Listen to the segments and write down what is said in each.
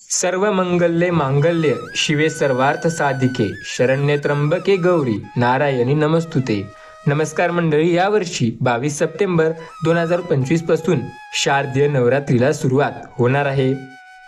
सर्व मंगल्ये मांगल्य शिवे सर्वार्थ साधिके शरण्य त्र्यंबके गौरी नारायणी नमस्तुते. नमस्कार मंडळी यावर्षी बावीस सप्टेंबर दोन हजार पंचवीसपासून शारदीय नवरात्रीला सुरुवात होणार आहे.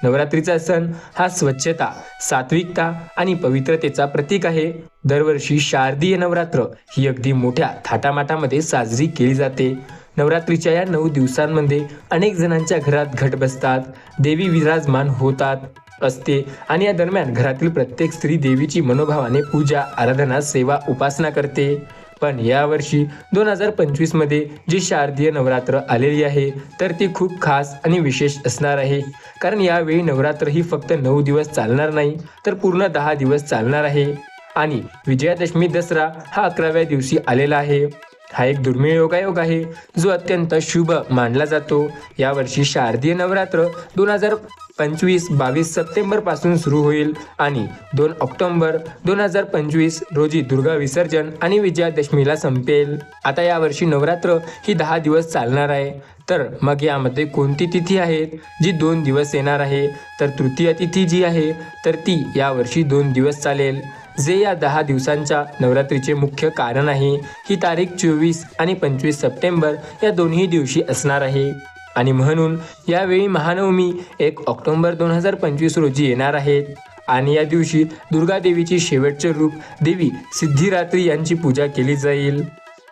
नवरात्रीचा सण हा स्वच्छता सात्विकता आणि पवित्रतेचा प्रतीक आहे. दरवर्षी शारदीय नवरात्र ही अगदी मोठ्या थाटामाटामध्ये साजरी केली जाते. नवरात्रीच्या या नऊ दिवसांमध्ये अनेक जणांच्या घरात घट बसतात देवी विराजमान होतात असते. आणि या दरम्यान घरातील प्रत्येक स्त्री देवीची मनोभावाने पूजा आराधना सेवा उपासना करते. पण यावर्षी दोन हजार पंचवीसमध्ये जी शारदीय नवरात्र आलेली आहे तर ती खूप खास आणि विशेष असणार आहे. कारण यावेळी नवरात्र ही फक्त नऊ दिवस चालणार नाही तर पूर्ण दहा दिवस चालणार आहे. आणि विजयादशमी दसरा हा अकराव्या दिवशी आलेला आहे. हा एक दुर्मिळ योगायोग आहे. जो अत्यंत शुभ मानला जातो. यावर्षी शारदीय नवरात्र दोन हजार पंचवीस बावीस सप्टेंबरपासून सुरू होईल आणि दोन ऑक्टोंबर दोन हजार पंचवीस रोजी दुर्गा विसर्जन आणि विजयादशमीला संपेल. आता यावर्षी नवरात्र ही दहा दिवस चालणार आहे. तर मग यामध्ये कोणती तिथी आहे जी दोन दिवस येणार आहे. तर तृतीय तिथी जी आहे तर ती यावर्षी दोन दिवस चालेल. जे या दहा दिवसांच्या नवरात्रीचे मुख्य कारण आहे ही तारीख चोवीस आणि पंचवीस सप्टेंबर या दोन्ही दिवशी असणार आहे. आणि म्हणून यावेळी महानवमी एक ऑक्टोंबर दोन हजार पंचवीस रोजी येणार आहेत आणि या दिवशी दुर्गा देवीची शेवटचे रूप देवी सिद्धिरात्री यांची पूजा केली जाईल.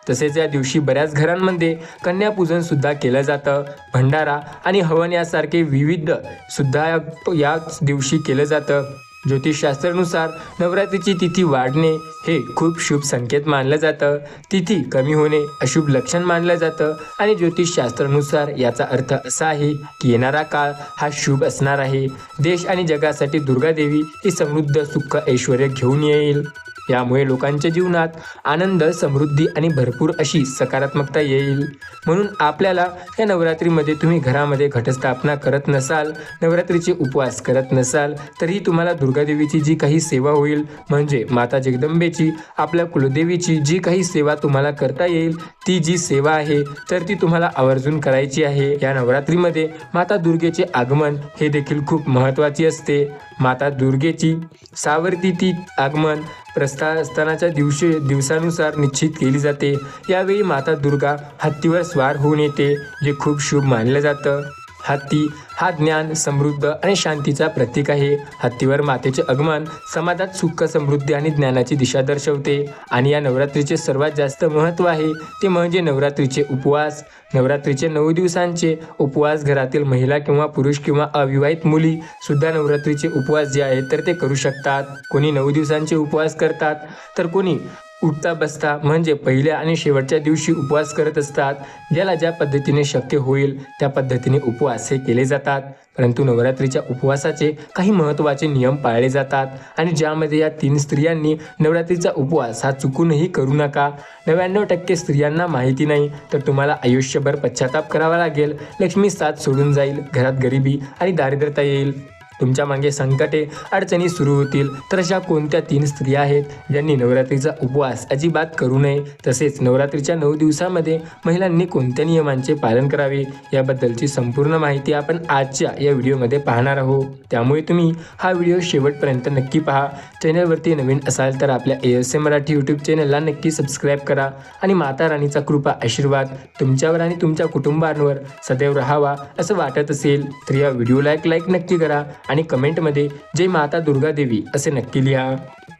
तसेच या दिवशी बऱ्याच घरांमध्ये कन्यापूजन सुद्धा केलं जातं. भंडारा आणि हवन यासारखे विविध सुद्धा या- दिवशी केलं जातं. ज्योतिषशास्त्रानुसार नवरात्रीची तिथी वाढणे हे खूप शुभ संकेत मानलं जातं. तिथी कमी होणे अशुभ लक्षण मानलं जातं आणि ज्योतिषशास्त्रानुसार याचा अर्थ असा आहे की येणारा काळ हा शुभ असणार आहे. देश आणि जगासाठी दुर्गादेवी ही समृद्ध सुख ऐश्वर घेऊन येईल. यामुळे लोकांच्या जीवनात आनंद समृद्धी आणि भरपूर अशी सकारात्मकता येईल. म्हणून आपल्याला या नवरात्रीमध्ये तुम्ही घरामध्ये घटस्थापना करत नसाल नवरात्रीचे उपवास करत नसाल तरीही तुम्हाला दुर्गादेवीची जी काही सेवा होईल म्हणजे माता जगदंबेची आपल्या कुलदेवीची जी काही सेवा तुम्हाला करता येईल ती जी सेवा आहे तर ती तुम्हाला आवर्जून करायची आहे. या नवरात्रीमध्ये माता दुर्गेचे आगमन हे देखील खूप महत्त्वाचे असते. माता दुर्गेची सावरती आगमन प्रस्थानाच्या दिवशी दिवसानुसार निश्चित केली जाते. यावेळी माता दुर्गा हत्तीवर स्वार होऊन येते जे खूप शुभ मानलं जातं. हत्ती हा ज्ञान समृद्ध आणि शांतीचा प्रतीक आहे. हत्तीवर मातेचे आगमन समाजात सुख समृद्धी आणि ज्ञानाची दिशा दर्शवते आणि या नवरात्रीचे सर्वात जास्त महत्त्व आहे ते म्हणजे नवरात्रीचे उपवास. नवरात्रीचे नऊ दिवसांचे उपवास घरातील महिला किंवा पुरुष किंवा अविवाहित मुली सुद्धा नवरात्रीचे उपवास जे आहेत तर ते करू शकतात. कोणी नऊ दिवसांचे उपवास करतात तर कोणी उठता बसता म्हणजे पहिल्या आणि शेवटच्या दिवशी उपवास करत असतात. ज्याला ज्या पद्धतीने शक्य होईल त्या पद्धतीने उपवास हे केले जातात. परंतु नवरात्रीच्या उपवासाचे काही महत्त्वाचे नियम पाळले जातात. आणि ज्यामध्ये या तीन स्त्रियांनी नवरात्रीचा उपवास हा चुकूनही करू नका. नव्याण्णव टक्के स्त्रियांना माहिती नाही तर तुम्हाला आयुष्यभर पश्चाताप करावा लागेल. लक्ष्मी साथ सोडून जाईल घरात गरिबी आणि दारिद्र्यता येईल. तुमच्या मागे संकटे अडचणी सुरू होतील. तर अशा कोणत्या तीन स्त्रिया आहेत ज्यांनी नवरात्रीचा उपवास अजिबात करू नये? तसेच नवरात्रीच्या नऊ दिवसामध्ये महिलांनी कोणत्या नियमांचे पालन करावे? याबद्दलची संपूर्ण माहिती आपण आजच्या या व्हिडिओमध्ये पाहणार आहोत. त्यामुळे तुम्ही हा व्हिडिओ शेवटपर्यंत नक्की पहा. चॅनलवरती नवीन असाल तर आपल्या A S A Marathi YouTube चॅनलला नक्की सबस्क्राईब करा आणि माता राणीचा कृपा आशीर्वाद तुमच्यावर आणि तुमच्या कुटुंबांवर सदैव राहावा असं वाटत असेल तर या व्हिडिओला एक लाईक नक्की करा. आणि कमेंटमध्ये जय माता दुर्गा देवी असे नक्की लिहा.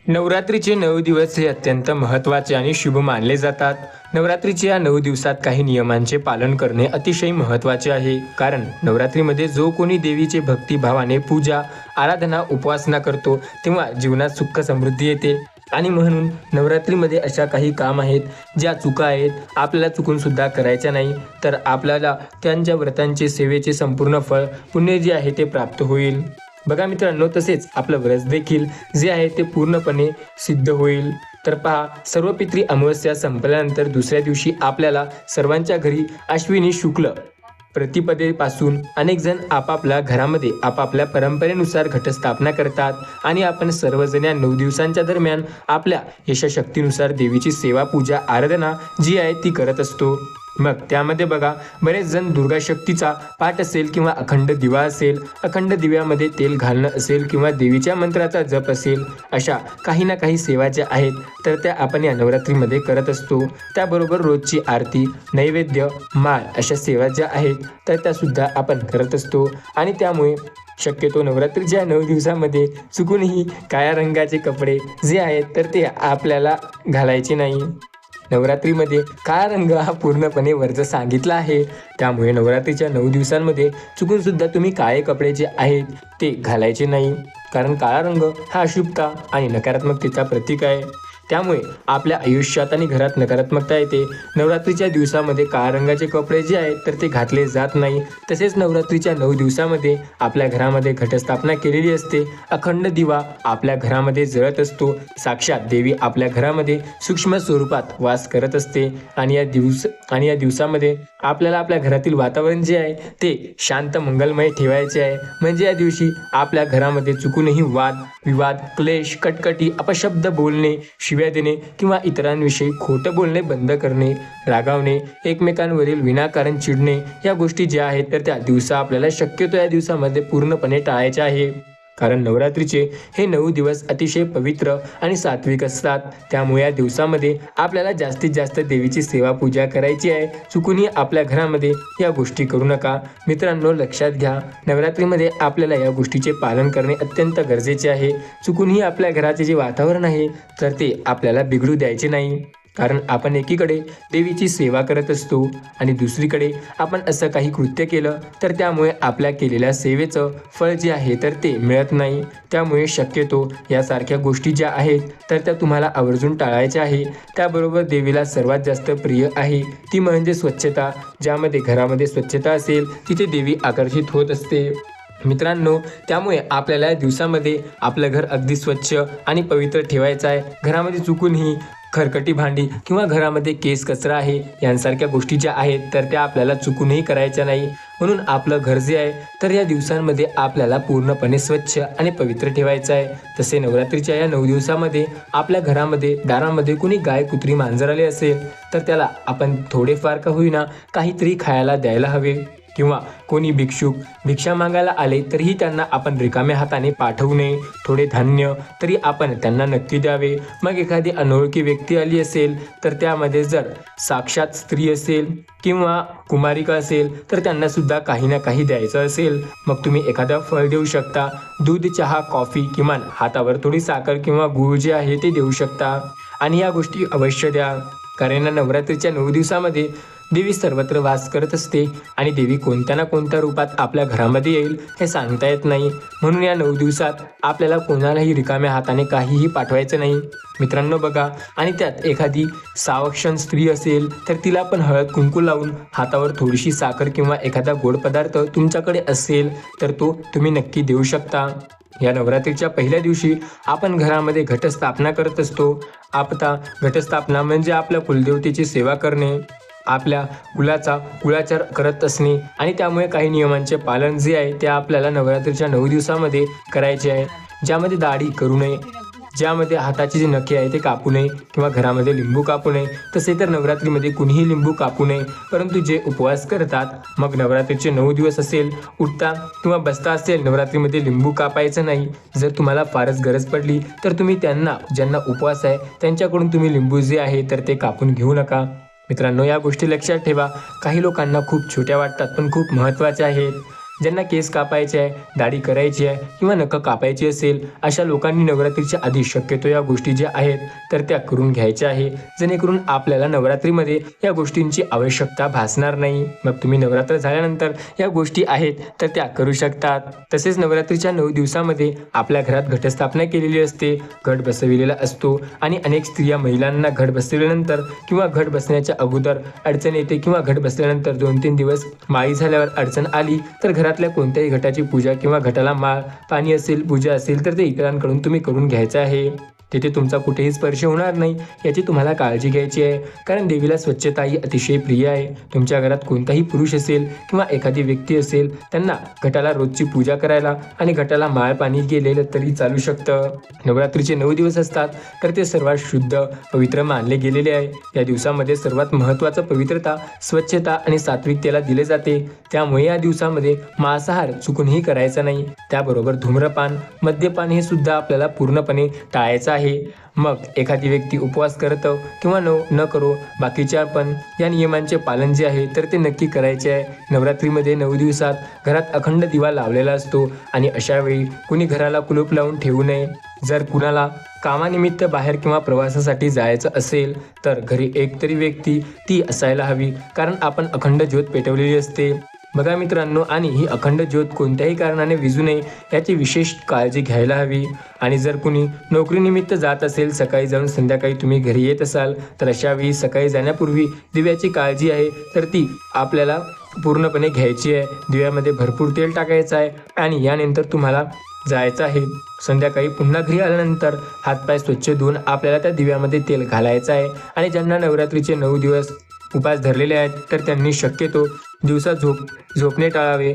नवरात्रीचे नऊ दिवस हे अत्यंत महत्त्वाचे आणि शुभ मानले जातात. नवरात्रीच्या या नऊ दिवसात काही नियमांचे पालन करणे अतिशय महत्त्वाचे आहे. कारण नवरात्रीमध्ये जो कोणी देवीचे भक्तिभावाने पूजा आराधना उपासना करतो तेव्हा जीवनात सुख समृद्धी येते. आणि म्हणून नवरात्रीमध्ये अशा काही काम आहेत ज्या चुका आहेत आपल्याला चुकून सुद्धा करायच्या नाही. तर आपल्याला त्यांच्या व्रतांचे सेवेचे संपूर्ण फळ पुण्य जे आहे ते प्राप्त होईल. बघा मित्रांनो तसेच आपलं व्रत देखील जे आहे ते पूर्णपणे सिद्ध होईल. तर पहा सर्व पित्री अमावस्या संपल्यानंतर दुसऱ्या दिवशी आपल्याला सर्वांच्या घरी अश्विनी शुक्ल प्रतिपदेपासून अनेक जण आपापल्या घरामध्ये आपापल्या परंपरेनुसार घटस्थापना करतात आणि आपण सर्वजण या नऊ दिवसांच्या दरम्यान आपल्या यशशक्तीनुसार देवीची सेवा पूजा आराधना जी आहे ती करत असतो. मग त्यामध्ये बघा बरेच जण दुर्गा शक्तीचा पाठ असेल किंवा अखंड दिवा असेल अखंड दिव्यामध्ये तेल घालणं असेल किंवा देवीच्या मंत्राचा जप असेल अशा काही ना काही सेवा ज्या आहेत तर त्या आपण या नवरात्रीमध्ये करत असतो. त्याबरोबर रोजची आरती नैवेद्य माळ अशा सेवा ज्या आहेत तर त्यासुद्धा आपण करत असतो. आणि त्यामुळे शक्यतो नवरात्रीच्या नऊ दिवसामध्ये चुकूनही काळ्या रंगाचे कपडे जे आहेत तर ते आपल्याला घालायचे नाही. नवरात्रीमध्ये काळा रंग हा पूर्णपणे वर्ज सांगितला आहे? त्यामुळे नवरात्रीच्या नऊ दिवसांमध्ये चुकून सुद्धा तुम्ही काळे कपडे जे आहेत ते घालायचे नाही. कारण काळा रंग हा अशुभता आणि नकारात्मकतेचा प्रतीक आहे. त्यामुळे आपल्या आयुष्यात आणि घरात नकारात्मकता येते. नवरात्रीच्या दिवसामध्ये काळ्या रंगाचे कपडे जे आहेत तर ते घातले जात नाही. तसेच नवरात्रीच्या नऊ दिवसामध्ये आपल्या घरामध्ये घटस्थापना केलेली असते. अखंड दिवा आपल्या घरामध्ये जळत असतो. साक्षात देवी आपल्या घरामध्ये सूक्ष्म स्वरूपात वास करत असते. आणि या दिवस आणि या दिवसामध्ये आपल्याला आपल्या घरातील वातावरण जे आहे ते शांत मंगलमय ठेवायचे आहे. म्हणजे या दिवशी आपल्या घरामध्ये चुकूनही वाद विवाद क्लेश कटकटी अपशब्द बोलणे शिव्या देणे किंवा इतरांविषयी खोटं बोलणे बंद करणे रागावणे एकमेकांवरील विनाकारण चिडणे या गोष्टी ज्या आहेत तर त्या दिवसा आपल्याला शक्यतो या दिवसामध्ये पूर्णपणे टाळायच्या आहे कारण नवरात्रीचे हे नऊ दिवस अतिशय पवित्र आणि सात्विक असतात. त्यामुळे या दिवसामध्ये आपल्याला जास्तीत जास्त देवीची सेवा पूजा करायची आहे. चुकूनही आपल्या घरामध्ये या गोष्टी करू नका. मित्रांनो लक्षात घ्या नवरात्रीमध्ये आपल्याला या गोष्टीचे पालन करणे अत्यंत गरजेचे आहे. चुकूनही आपल्या घराचे जे वातावरण आहे तर ते आपल्याला बिघडू द्यायचे नाही. कारण आपण एकीकडे देवीची सेवा करत असतो आणि दुसरीकडे आपण असं काही कृत्य केलं तर त्यामुळे आपल्या केलेल्या सेवेचं फळ जे आहे तर ते मिळत नाही. त्यामुळे शक्यतो यासारख्या गोष्टी ज्या आहेत तर त्या तुम्हाला आवर्जून टाळायच्या आहे. त्याबरोबर देवीला सर्वात जास्त प्रिय आहे ती म्हणजे स्वच्छता. ज्यामध्ये घरामध्ये स्वच्छता असेल तिथे देवी आकर्षित होत असते. मित्रांनो त्यामुळे आपल्याला या दिवसामध्ये आपलं घर अगदी स्वच्छ आणि पवित्र ठेवायचं आहे. घरामध्ये चुकूनही खरकटी भांडी किंवा घरामध्ये केस कचरा आहे यांसारख्या गोष्टी ज्या आहेत तर त्या आपल्याला चुकूनही करायच्या नाही. म्हणून आपलं घर जे आहे तर या दिवसांमध्ये आपल्याला पूर्णपणे स्वच्छ आणि पवित्र ठेवायचं आहे. तसे नवरात्रीच्या या नऊ दिवसामध्ये आपल्या घरामध्ये दारामध्ये कुणी गाय कुत्री मांजर आले असेल तर त्याला आपण थोडेफार का होईना काहीतरी खायला द्यायला हवे. किंवा कोणी भिक्षुक भिक्षा मागायला आले तरीही त्यांना आपण रिकाम्या हाताने पाठवू नये. थोडे धान्य तरी आपण त्यांना नक्की द्यावे. मग एखादी अनोळखी व्यक्ती आली असेल तर त्यामध्ये जर साक्षात स्त्री असेल किंवा कुमारिका असेल तर त्यांना सुद्धा काही ना काही द्यायचं असेल. मग तुम्ही एखादं फळ देऊ शकता. दूध चहा कॉफी किमान हातावर थोडी साखर किंवा गूळ जे आहे ते देऊ शकता. आणि या गोष्टी अवश्य द्या. कारण या नवरात्रीच्या नऊ दिवसामध्ये देवी सर्वत्र वास करत असते आणि देवी कोणत्या ना कोणत्या रूपात आपल्या घरामध्ये येईल हे सांगता येत नाही. म्हणून या नऊ दिवसात आपल्याला कोणालाही रिकाम्या हाताने काहीही पाठवायचं नाही. मित्रांनो बघा आणि त्यात एखादी सावक्षण स्त्री असेल तर तिला पण हळद कुंकू लावून हातावर थोडीशी साखर किंवा एखादा गोड पदार्थ तुमच्याकडे असेल तर तो तुम्ही नक्की देऊ शकता. या नवरात्रीच्या पहिल्या दिवशी आपण घरामध्ये घटस्थापना करत असतो. आपता घटस्थापना म्हणजे आपल्या कुलदेवतेची सेवा करणे. आपल्या कुलाचा कुळाचार करत असणे आणि त्यामुळे काही नियमांचे पालन जे आहे ते आपल्याला नवरात्रीच्या नऊ दिवसामध्ये करायचे आहे. ज्यामध्ये दाढी करू नये ज्यामध्ये हाताची जे नखे आहे ते कापू नये किंवा घरामध्ये लिंबू कापू नये तसे तर नवरात्रीमध्ये कुणीही लिंबू कापू नये परंतु जे उपवास करतात मग नवरात्रीचे नऊ दिवस असेल उठता किंवा बसता असेल नवरात्रीमध्ये लिंबू कापायचं नाही. जर तुम्हाला फारच गरज पडली तर तुम्ही त्यांना ज्यांना उपवास आहे त्यांच्याकडून तुम्ही लिंबू जे आहे तर ते कापून घेऊ नका. मित्रांनो या गोष्टी लक्षात ठेवा. काही लोकांना खूप छोट्या वाटतात पण खूप महत्त्वाच्या आहेत. ज्यांना केस कापायचे आहे दाढी करायची आहे किंवा नखं कापायची असेल अशा लोकांनी नवरात्रीच्या आधी शक्यतो या गोष्टी ज्या आहेत तर त्या करून घ्यायच्या आहे. जेणेकरून आपल्याला नवरात्रीमध्ये या गोष्टींची आवश्यकता भासणार नाही. मग तुम्ही नवरात्र झाल्यानंतर या गोष्टी आहेत तर त्या करू शकतात. तसेच नवरात्रीच्या नऊ दिवसामध्ये आपल्या घरात घटस्थापना केलेली असते घट बसविलेला असतो आणि अनेक स्त्रिया महिलांना घट बसविल्यानंतर किंवा घट बसण्याच्या अगोदर अडचण येते किंवा घट बसल्यानंतर दोन तीन दिवस माळी झाल्यावर अडचण आली तर घर घरातल्या कोणत्याही घटाची पूजा किंवा घटाला माळ पाणी असेल पूजा असेल तर ते इतरांकडून तुम्ही करून घ्यायचं आहे. तेथे तुमचा कुठेही स्पर्श होणार नाही याची तुम्हाला काळजी घ्यायची आहे. कारण देवीला स्वच्छता ही अतिशय प्रिय आहे. तुमच्या घरात कोणताही पुरुष असेल किंवा एखादी व्यक्ती असेल त्यांना घटाला रोजची पूजा करायला आणि घटाला माळ पाणी गेलेलं तरी चालू शकतं. नवरात्रीचे नऊ दिवस असतात तर ते सर्वात शुद्ध पवित्र मानले गेलेले आहे. या दिवसामध्ये सर्वात महत्त्वाचं पवित्रता स्वच्छता आणि सात्विकतेला दिले जाते. त्यामुळे या दिवसामध्ये मांसाहार चुकूनही करायचा नाही. त्याबरोबर धूम्रपान मद्यपान हे सुद्धा आपल्याला पूर्णपणे टाळायचं आहे. मग एखादी व्यक्ती उपवास करतो किंवा न न करो बाकीच्या पण या नियमांचे पालन जे आहे तर ते नक्की करायचे आहे. नवरात्रीमध्ये नऊ दिवसात घरात अखंड दिवा लावलेला असतो आणि अशा वेळी कुणी घराला कुलूप लावून ठेवू नये. जर कुणाला कामानिमित्त बाहेर किंवा प्रवासासाठी जायचं असेल तर घरी एक तरी व्यक्ती ती असायला हवी कारण आपण अखंड ज्योत पेटवलेली असते. बघा मित्रांनो आणि ही अखंड ज्योत कोणत्याही कारणाने विजू नये याची विशेष काळजी घ्यायला हवी. आणि जर कुणी नोकरीनिमित्त जात असेल सकाळी जाऊन संध्याकाळी तुम्ही घरी येत असाल तर अशावेळी सकाळी जाण्यापूर्वी दिव्याची काळजी आहे तर ती आपल्याला पूर्णपणे घ्यायची आहे. दिव्यामध्ये भरपूर तेल टाकायचं आहे आणि यानंतर तुम्हाला जायचं आहे. संध्याकाळी पुन्हा घरी आल्यानंतर हातपाय स्वच्छ धुवून आपल्याला त्या दिव्यामध्ये तेल घालायचं आहे. आणि ज्यांना नवरात्रीचे नऊ दिवस उपास धरलेले आहेत तर त्यांनी शक्यतो दिवसा झोप झोपणे टाळावे.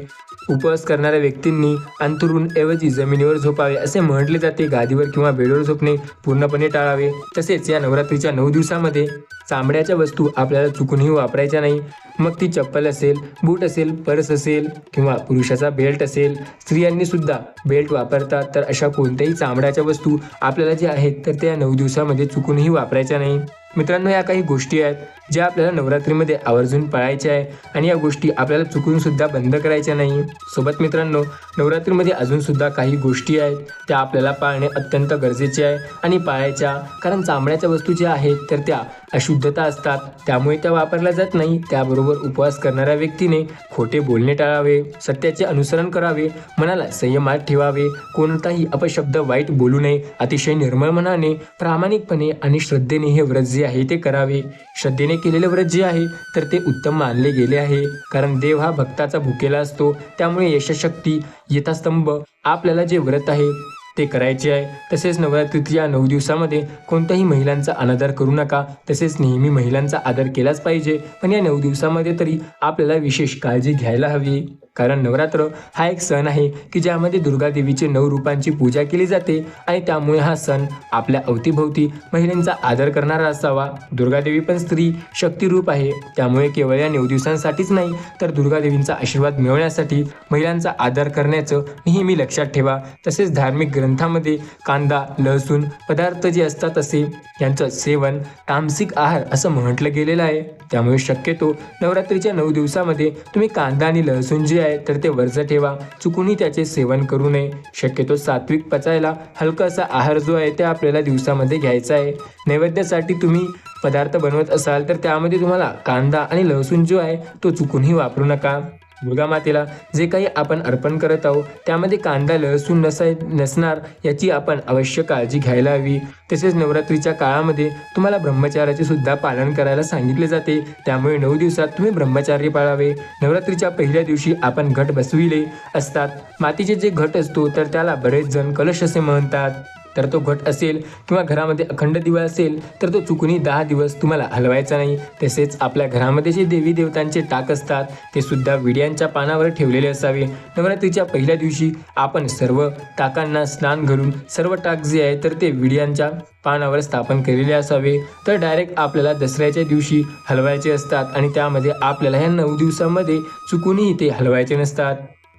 उपवास करणाऱ्या व्यक्तींनी अंथरून ऐवजी जमिनीवर झोपावे असे म्हटले जाते. गादीवर किंवा बेडवर झोपणे पूर्णपणे टाळावे. तसेच या नवरात्रीच्या नऊ दिवसामध्ये चामड्याच्या वस्तू आपल्याला चुकूनही वापरायच्या नाही. मग ती चप्पल असेल बूट असेल पर्स असेल किंवा पुरुषाचा बेल्ट असेल स्त्रियांनी सुद्धा बेल्ट वापरतात. तर अशा कोणत्याही चामड्याच्या वस्तू आपल्याला ज्या आहेत तर त्या नऊ दिवसामध्ये चुकूनही वापरायच्या नाही. मित्रांनो या काही गोष्टी आहेत ज्या आपल्याला नवरात्रीमध्ये आवर्जून पाळायच्या आहे आणि या गोष्टी आपल्याला चुकून सुद्धा बंद करायच्या नाही. सोबत मित्रांनो नवरात्रीमध्ये अजून सुद्धा काही गोष्टी आहेत त्या आपल्याला पाळणे अत्यंत गरजेचे आहे आणि पाळायच्या कारण चांबड्याच्या वस्तू ज्या आहेत तर त्या अशुद्धता असतात. त्यामुळे त्या वापरल्या जात नाही. त्याबरोबर उपवास करणाऱ्या व्यक्तीने खोटे बोलणे टाळावे सत्याचे अनुसरण करावे मनाला संयमात ठेवावे कोणताही अपशब्द वाईट बोलू नये अतिशय निर्मळ मनाने प्रामाणिकपणे आणि श्रद्धेने हे व्रत जे आहे ते करावे. श्रद्धेने केलेले व्रत जे आहे तर ते उत्तम मानले गेले आहे. कारण देव हा भक्ताचा भुकेला असतो त्यामुळे यशशक्ती यथास्तंभ आपल्याला जे व्रत आहे ते करायचे आहे. तसेच नवरात्रीच्या नऊ दिवसामध्ये कोणत्याही महिलांचा अनादर करू नका. तसेच नेहमी महिलांचा आदर केलाच पाहिजे. पण या नऊ दिवसामध्ये तरी आपल्याला विशेष काळजी घ्यायला हवी. कारण नवरात्र हा एक सण आहे की ज्यामध्ये दुर्गा देवीचे नऊ रूपांची पूजा केली जाते आणि त्यामुळे हा सण आपल्या अवतीभोवती महिलांचा आदर करणारा असावा. दुर्गादेवी पण स्त्री शक्तिरूप आहे. त्यामुळे केवळ या नऊ दिवसांसाठीच नाही तर दुर्गादेवींचा आशीर्वाद मिळवण्यासाठी महिलांचा आदर करण्याचं नेहमी लक्षात ठेवा. तसेच धार्मिक ग्रंथामध्ये कांदा लसूण पदार्थ जे असतात असे यांचं सेवन तामसिक आहार असं म्हटलं गेलेलं आहे. त्यामुळे शक्यतो नवरात्रीच्या नऊ दिवसामध्ये तुम्ही कांदा आणि लसूण जे आहे तर ते वर्ज ठेवा. चुकूनही त्याचे सेवन करू नये. शक्यतो सात्विक पचायला हलकासा आहार जो आहे ते आपल्याला दिवसामध्ये घ्यायचा आहे. नैवेद्यासाठी तुम्ही पदार्थ बनवत असाल तर त्यामध्ये तुम्हाला कांदा आणि लसूण जो आहे तो चुकूनही वापरू नका. मातेला जे काही आपण अर्पण करत आहोत त्यामध्ये कांदा लसूण नसाय नसणार याची आपण अवश्य काळजी घ्यायला हवी. तसेच नवरात्रीच्या काळामध्ये तुम्हाला ब्रह्मचार्याचे सुद्धा पालन करायला सांगितले जाते. त्यामुळे नऊ दिवसात तुम्ही ब्रह्मचार्य पाळावे. नवरात्रीच्या पहिल्या दिवशी आपण घट बसविले असतात. मातीचे जे घट असतो तर त्याला बरेच जण कलश असे म्हणतात. तर तो घट असेल किंवा घरामध्ये अखंड दिवा असेल तर तो चुकूनही दहा दिवस तुम्हाला हलवायचा नाही. तसेच आपल्या घरामध्ये जे देवी देवतांचे टाक असतात ते सुद्धा विड्यांच्या पानावर ठेवलेले असावे. नवरात्रीच्या पहिल्या दिवशी आपण सर्व टाकांना स्नान घालून सर्व टाक जे आहे तर ते विड्यांच्या पानावर स्थापन केलेले असावे. तर डायरेक्ट आपल्याला दसऱ्याच्या दिवशी हलवायचे असतात आणि त्यामध्ये आपल्याला ह्या नऊ दिवसामध्ये चुकूनही ते हलवायचे नसतात.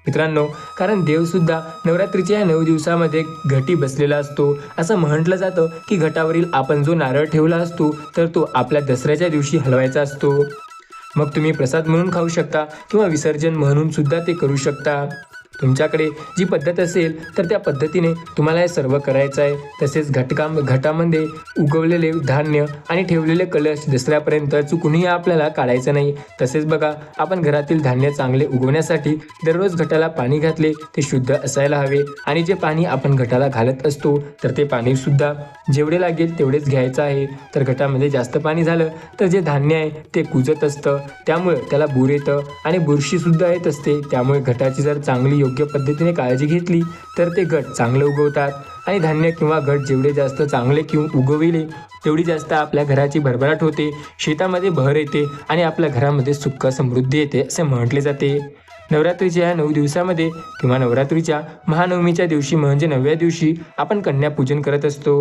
मित्रांनो कारण देवसुद्धा नवरात्रीच्या या नऊ दिवसामध्ये घटी बसलेला असतो. असं म्हटलं जातं की घटावरील आपण जो नारळ ठेवला असतो तर तो आपल्या दसऱ्याच्या दिवशी हलवायचा असतो. मग तुम्ही प्रसाद म्हणून खाऊ शकता किंवा विसर्जन म्हणून सुद्धा ते करू शकता. तुमच्याकडे जी पद्धत असेल तर त्या पद्धतीने तुम्हाला हे सर्व करायचं आहे. तसेच घटकाम घटामध्ये उगवलेले धान्य आणि ठेवलेले कलश दसऱ्यापर्यंत चुकूनही आपल्याला काढायचं नाही. तसेच बघा आपण घरातील धान्य चांगले उगवण्यासाठी दररोज घटाला पाणी घातले ते शुद्ध असायला हवे. आणि जे पाणी आपण घटाला घालत असतो तर ते पाणी सुद्धा जेवढे लागेल तेवढेच घ्यायचं आहे. तर घटामध्ये जास्त पाणी झालं तर जे धान्य आहे ते कुजत असतं. त्यामुळे त्याला बूर येतं आणि बुरशीसुद्धा येत असते. त्यामुळे घटाची जर चांगली योग्य पद्धतीने काळजी घेतली तर ते गट चांगले उगवतात. आणि धान्य किंवा गट जेवढे जास्त चांगले किंवा उगविले तेवढी जास्त आपल्या घराची भरभराट होते शेतामध्ये भर येते आणि आपल्या घरामध्ये सुख समृद्धी येते असे म्हटले जाते. नवरात्रीच्या या नऊ दिवसामध्ये किंवा नवरात्रीच्या महानवमीच्या दिवशी म्हणजे नवव्या दिवशी आपण कन्यापूजन करत असतो.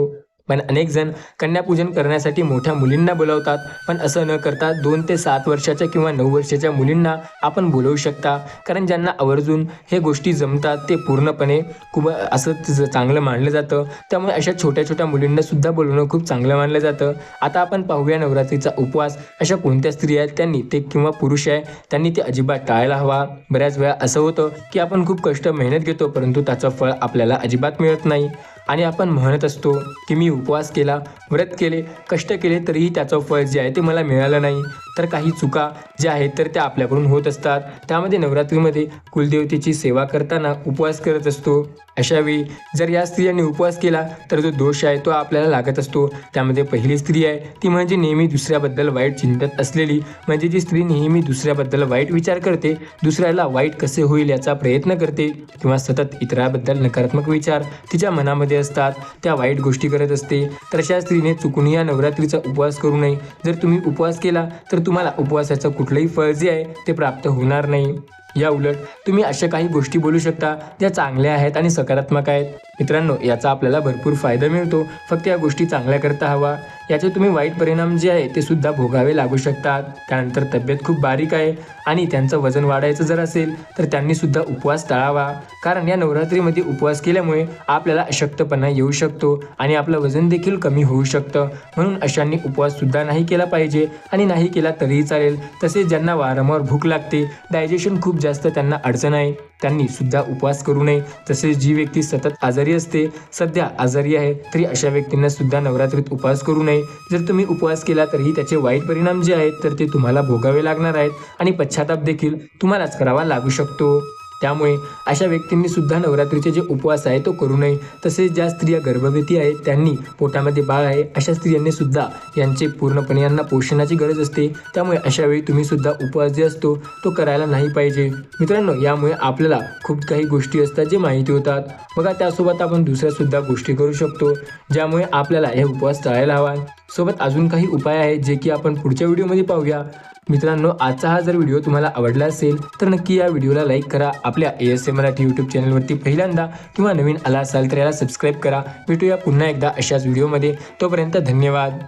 पण अनेक जण कन्यापूजन करण्यासाठी मोठ्या मुलींना बोलवतात. पण असं न करता दोन ते सात वर्षाच्या किंवा नऊ वर्षाच्या मुलींना आपण बोलवू शकता. कारण ज्यांना आवर्जून हे गोष्टी जमतात ते पूर्णपणे खूप असं चांगलं मानलं जातं. त्यामुळे अशा छोट्या छोट्या मुलींना सुद्धा बोलवणं खूप चांगलं मानलं जातं. आता आपण पाहूया नवरात्रीचा उपवास. अशा कोणत्या स्त्री आहेत? त्यांनी ते किंवा पुरुष आहे? त्यांनी ते अजिबात टाळायला हवा. बऱ्याच वेळा असं होतं की आपण खूप कष्ट मेहनत घेतो परंतु त्याचं फळ आपल्याला अजिबात मिळत नाही. आणि आपण म्हणत असतो की मी उपवास केला व्रत केले कष्ट केले तरीही त्याचं फळ जे आहे ते मला मिळालं नाही. तर काही चुका ज्या आहेत तर त्या आपल्याकडून होत असतात. त्यामध्ये नवरात्रीमध्ये कुलदेवतेची सेवा करताना उपवास करत असतो. अशावेळी जर या स्त्रियांनी उपवास केला तर जो दोष आहे तो आपल्याला लागत असतो. त्यामध्ये पहिली स्त्री आहे ती म्हणजे नेहमी दुसऱ्याबद्दल वाईट चिंतत असलेली. म्हणजे जी स्त्री नेहमी दुसऱ्याबद्दल वाईट विचार करते दुसऱ्याला वाईट कसे होईल याचा प्रयत्न करते किंवा सतत इतराबद्दल नकारात्मक विचार तिच्या मनामध्ये असतात त्या वाईट गोष्टी करत असते. तर अशा स्त्रीने चुकून या नवरात्रीचा उपवास करू नये. जर तुम्ही उपवास केला तर तुम्हाला उपवासाचं कुठलंही फळ जे आहे ते प्राप्त होणार नाही. या उलट तुम्ही अशा काही गोष्टी बोलू शकता ज्या चांगल्या आहेत आणि सकारात्मक आहेत. मित्रांनो याचा आपल्याला भरपूर फायदा मिळतो. फक्त या गोष्टी चांगल्या करता हवा. याचे तुम्ही वाईट परिणाम जे आहे ते सुद्धा भोगावे लागू शकतात. त्यानंतर तब्येत खूप बारीक आहे आणि त्यांचं वजन वाढायचं जर असेल तर त्यांनी सुद्धा उपवास टाळावा. कारण या नवरात्रीमध्ये उपवास केल्यामुळे आपल्याला अशक्तपणा येऊ शकतो आणि आपलं वजन देखील कमी होऊ शकतं. म्हणून अशांनी उपवास सुद्धा नाही केला पाहिजे आणि नाही केला तरीही चालेल. तसेच ज्यांना वारंवार भूक लागते डायजेशन खूप जास्त त्यांना अडचण आहे. त्यांनी सुद्धा उपवास करू नये. तसेच जी व्यक्ती सतत आजारी असते सध्या आजारी आहे तरी अशा व्यक्तींना सुद्धा नवरात्रीत उपवास करू नये. जर तुम्ही उपवास केला तरीही त्याचे वाईट परिणाम जे आहेत तर ते तुम्हाला भोगावे लागणार आहेत. आणि पश्चाताप देखील तुम्हालाच करावा लागू शकतो. त्यामुळे अशा व्यक्तींनी सुद्धा नवरात्रीचे जे उपवास आहे तो करू नये. तसेच ज्या स्त्रिया गर्भवती आहेत त्यांनी पोटामध्ये बाळ आहे अशा स्त्रियांनी सुद्धा यांचे पूर्णपणे यांना पोषणाची गरज असते. त्यामुळे अशा वेळी तुम्ही सुद्धा उपवास जे असतो तो करायला नाही पाहिजे. मित्रांनो यामुळे आपल्याला खूप काही गोष्टी असतात जे माहिती होतात. बघा त्यासोबत आपण दुसऱ्या सुद्धा गोष्टी करू शकतो ज्यामुळे आपल्याला हे उपवास टाळायला हवा. सोबत अजून काही उपाय आहेत जे की आपण पुढच्या व्हिडिओमध्ये पाहूया. मित्रांनो आजचा हा जर व्हिडिओ तुम्हाला आवडला असेल तर नक्की या व्हिडिओला लाईक करा. आपल्या A S A Marathi YouTube चॅनलवरती पहिल्यांदा किंवा नवीन आला असाल तर याला सबस्क्राईब करा. भेटूया पुन्हा एकदा अशाच व्हिडिओमध्ये तोपर्यंत धन्यवाद.